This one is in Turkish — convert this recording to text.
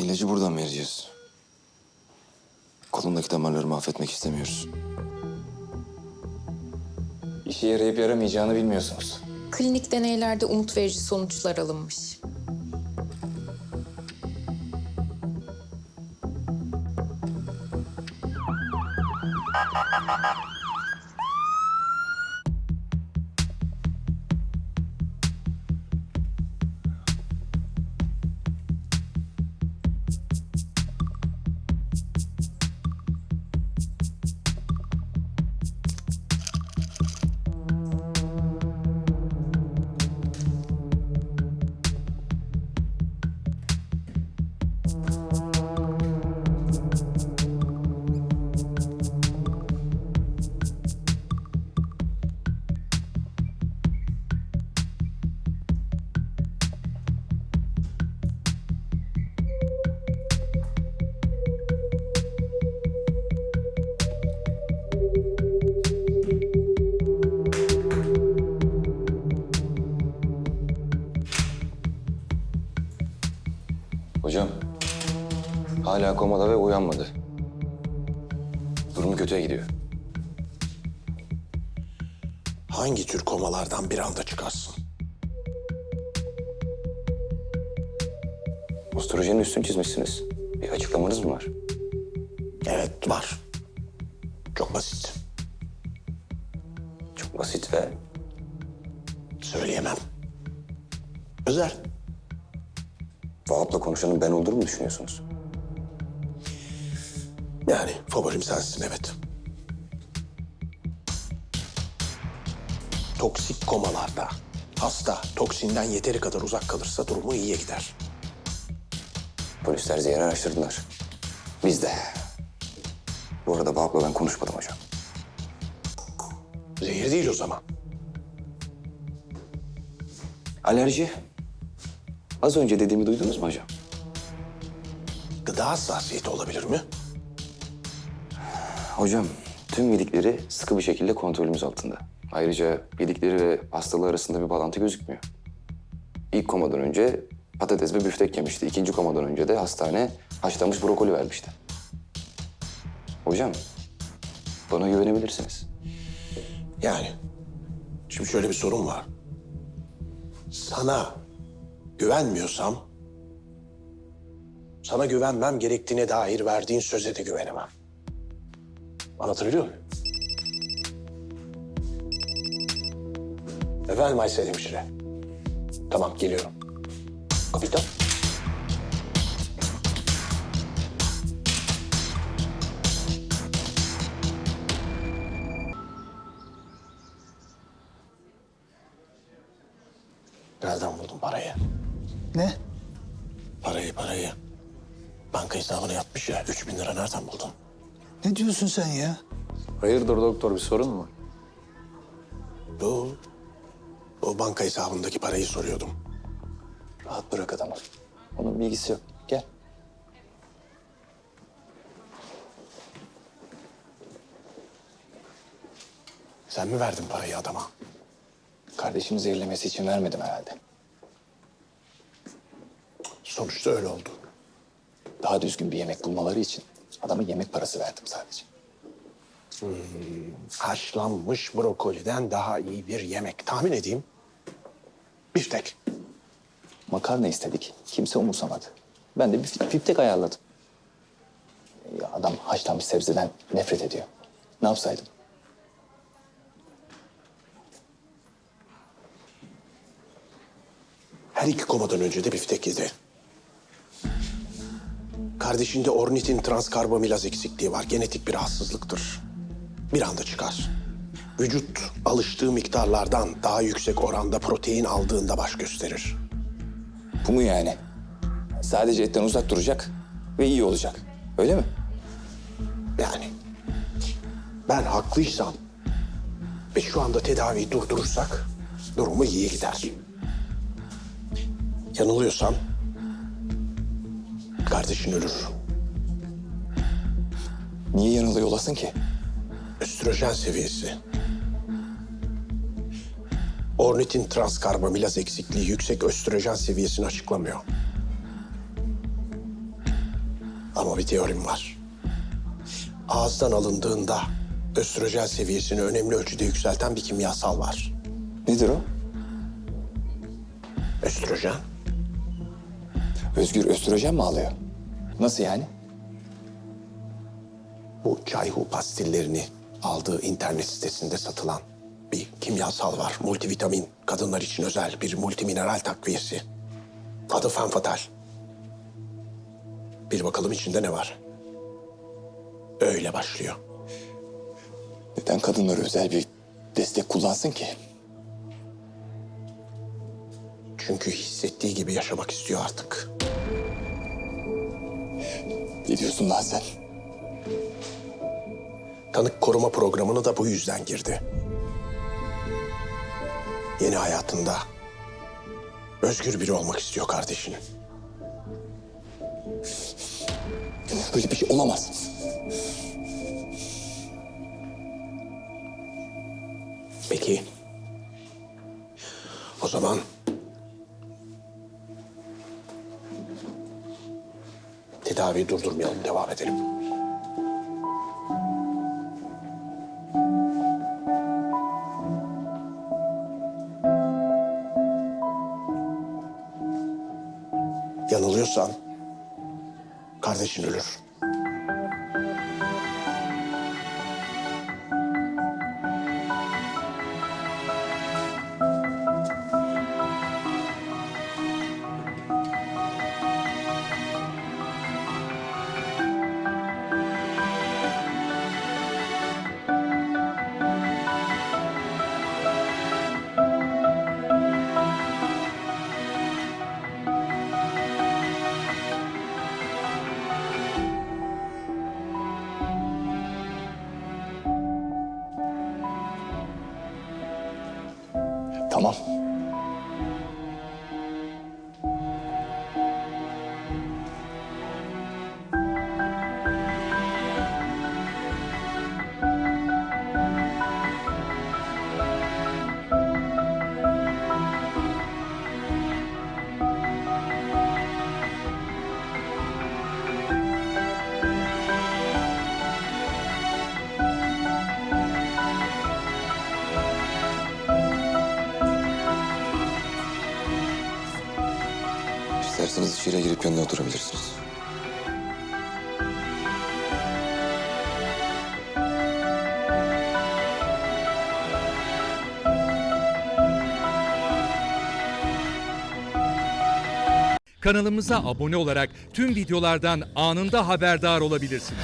İlacı buradan vereceğiz. Kolundaki damarları mahvetmek istemiyoruz. İşe yarayıp yaramayacağını bilmiyorsunuz. Klinik deneylerde umut verici sonuçlar alınmış. Hocam, hala komada ve uyanmadı. Durumu kötüye gidiyor. Hangi tür komalardan bir anda çıkarsın? Ostrojenin üstünü çizmişsiniz. Bir açıklamanız mı var? Evet var. Çok basit. Çok basit ve Söyleyemem. Özel. Vahap'la konuşanın ben olduğumu mu düşünüyorsunuz? Yani favorim sensin evet. Toksik komalarda hasta toksinden yeteri kadar uzak kalırsa durumu iyiye gider. Polisler zehri araştırdılar. Biz de. Bu arada Vahap'la ben konuşmadım hocam. Zehir değil o zaman. Alerji. Az önce dediğimi duydunuz mu hocam? Gıda hassasiyeti olabilir mi? Hocam, tüm yedikleri sıkı bir şekilde kontrolümüz altında. Ayrıca yedikleri ve hastalığı arasında bir bağlantı gözükmüyor. İlk komadan önce patates ve büftek yemişti. İkinci komadan önce de hastane haşlanmış brokoli vermişti. Hocam, bana güvenebilirsiniz. Yani şimdi şöyle bir sorun var. Sana güvenmiyorsam sana güvenmem gerektiğine dair verdiğin söze de güvenemem. Anlatabiliyor muyum? Efendim Aysel Hemşire. Tamam geliyorum. Kapitan. Nereden buldun parayı? Ne? Parayı parayı. Banka hesabına yatmış ya. Üç bin lira nereden buldun? Ne diyorsun sen ya? Hayırdır doktor bir sorun mu? Bu, o banka hesabındaki parayı soruyordum. Rahat bırak adamı. Onun bilgisi yok. Gel. Sen mi verdin parayı adama? Kardeşim zehirlemesi için vermedim herhalde. Sonuçta öyle oldu. Daha düzgün bir yemek bulmaları için adama yemek parası verdim sadece. Haşlanmış brokoliden daha iyi bir yemek. Tahmin edeyim. Biftek. Makarna istedik. Kimse umursamadı. Ben de bir piptek ayarladım. Ya adam haşlanmış sebzeden nefret ediyor. Ne yapsaydım? Her iki komadan önce de biftek yedi. Kardeşinde ornitin transkarbamilaz eksikliği var. Genetik bir rahatsızlıktır. Bir anda çıkar. Vücut alıştığı miktarlardan daha yüksek oranda protein aldığında baş gösterir. Bu mu yani? Sadece etten uzak duracak ve iyi olacak. Öyle mi? Yani ben haklıysam ve şu anda tedaviyi durdurursak durumu iyiye gider. Yanılıyorsam kardeşin ölür. Niye yanılıyor olasın ki? Östrojen seviyesi. Ornitin transkarbamilaz eksikliği yüksek östrojen seviyesini açıklamıyor. Ama bir teorim var. Ağızdan alındığında östrojen seviyesini önemli ölçüde yükselten bir kimyasal var. Nedir o? Östrojen. Özgür östrojen mi alıyor? Nasıl yani? Bu Cayhu pastillerini aldığı internet sitesinde satılan bir kimyasal var. Multivitamin. Kadınlar için özel bir multimineral takviyesi. Adı Fenfatal. Bir bakalım içinde ne var. Öyle başlıyor. Neden kadınlar özel bir destek kullansın ki? Çünkü hissettiği gibi yaşamak istiyor artık. Ne diyorsun lan sen? Tanık koruma programını da bu yüzden girdi. Yeni hayatında özgür biri olmak istiyor kardeşinin. Böyle bir şey olamaz. Peki. O zaman tedaviyi durdurmayalım, devam edelim. Yanılıyorsan kardeşin ölür. Tamam. İsterseniz içeriye girip yanına oturabilirsiniz. Kanalımıza abone olarak tüm videolardan anında haberdar olabilirsiniz.